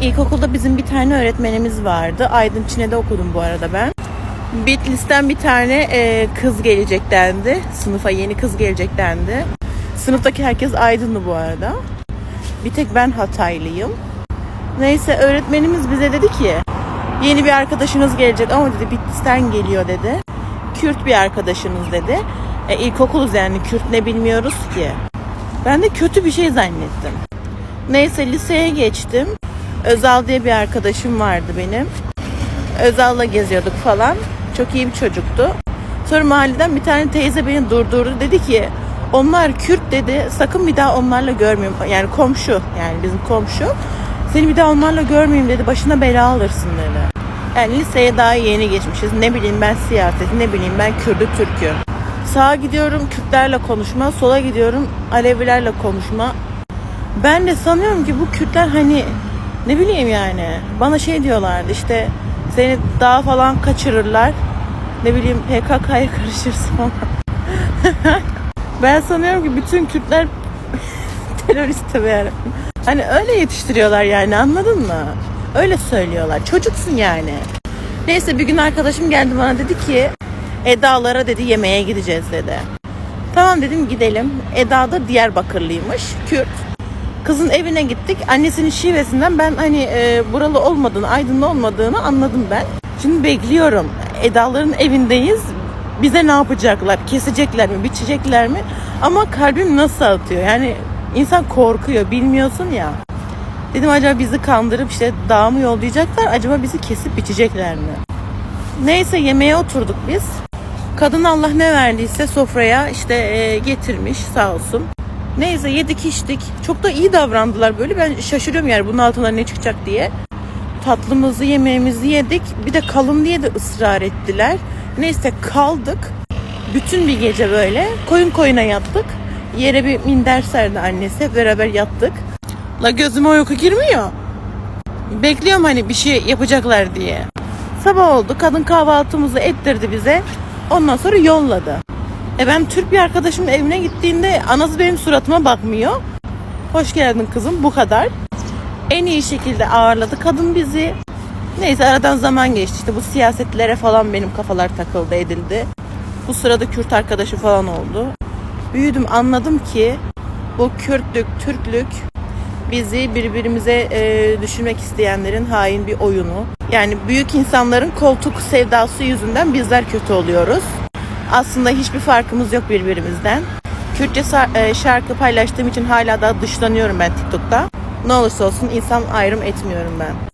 İlkokulda bizim bir tane öğretmenimiz vardı. Aydın Çin'de okudum bu arada ben. Bitlis'ten bir tane e, kız gelecek dendi. Sınıfa yeni kız gelecek dendi. Sınıftaki herkes Aydınlı bu arada. Bir tek ben Hataylıyım. Neyse öğretmenimiz bize dedi ki yeni bir arkadaşınız gelecek ama dedi Bitlis'ten geliyor dedi. Kürt bir arkadaşınız dedi. E, ilkokuluz yani Kürt ne bilmiyoruz ki. Ben de kötü bir şey zannettim. Neyse liseye geçtim. Özal diye bir arkadaşım vardı benim. Özal'la geziyorduk falan. Çok iyi bir çocuktu. Sonra mahalleden bir tane teyze beni durdurdu. Dedi ki onlar Kürt dedi. Sakın bir daha onlarla görmeyeyim. Yani komşu yani bizim komşu. Seni bir daha onlarla görmeyeyim dedi. Başına bela alırsın dedi. Yani liseye daha yeni geçmişiz. Ne bileyim ben siyaseti, ne bileyim ben Kürdü Türk'ü. Sağa gidiyorum Kürtlerle konuşma, sola gidiyorum Alevilerle konuşma. Ben de sanıyorum ki bu Kürtler hani ne bileyim yani bana şey diyorlardı işte seni daha falan kaçırırlar. Ne bileyim PKK'ya karışırsın ben sanıyorum ki bütün Kürtler terörist tabii yani. Hani öyle yetiştiriyorlar yani anladın mı? Öyle söylüyorlar. Çocuksun yani. Neyse bir gün arkadaşım geldi bana dedi ki Eda'lara dedi yemeğe gideceğiz dedi. Tamam dedim gidelim. Eda da Diyarbakırlıymış. Kürt. Kızın evine gittik. Annesinin şivesinden ben hani e, buralı olmadığını, aydınlı olmadığını anladım ben. Şimdi bekliyorum. Eda'ların evindeyiz. Bize ne yapacaklar? Kesecekler mi? Biçecekler mi? Ama kalbim nasıl atıyor? Yani insan korkuyor. Bilmiyorsun ya. Dedim acaba bizi kandırıp işte dağa mı yollayacaklar? Acaba bizi kesip biçecekler mi? Neyse yemeğe oturduk biz. Kadın Allah ne verdiyse sofraya işte e, getirmiş sağ olsun. Neyse yedik içtik. Çok da iyi davrandılar böyle. Ben şaşırıyorum yani bunun altına ne çıkacak diye. Tatlımızı yemeğimizi yedik. Bir de kalın diye de ısrar ettiler. Neyse kaldık. Bütün bir gece böyle koyun koyuna yattık. Yere bir minder serdi annesi. Beraber yattık. La gözüme uyku girmiyor. Bekliyorum hani bir şey yapacaklar diye. Sabah oldu. Kadın kahvaltımızı ettirdi bize. Ondan sonra yolladı. E ben Türk bir arkadaşımın evine gittiğinde anası benim suratıma bakmıyor. Hoş geldin kızım bu kadar. En iyi şekilde ağırladı kadın bizi. Neyse aradan zaman geçti. İşte bu siyasetlere falan benim kafalar takıldı edildi. Bu sırada Kürt arkadaşı falan oldu. Büyüdüm anladım ki bu Kürtlük, Türklük bizi birbirimize e, düşürmek isteyenlerin hain bir oyunu. Yani büyük insanların koltuk sevdası yüzünden bizler kötü oluyoruz. Aslında hiçbir farkımız yok birbirimizden. Kürtçe e, şarkı paylaştığım için hala daha dışlanıyorum ben TikTok'ta. Ne olursa olsun insan ayrım etmiyorum ben.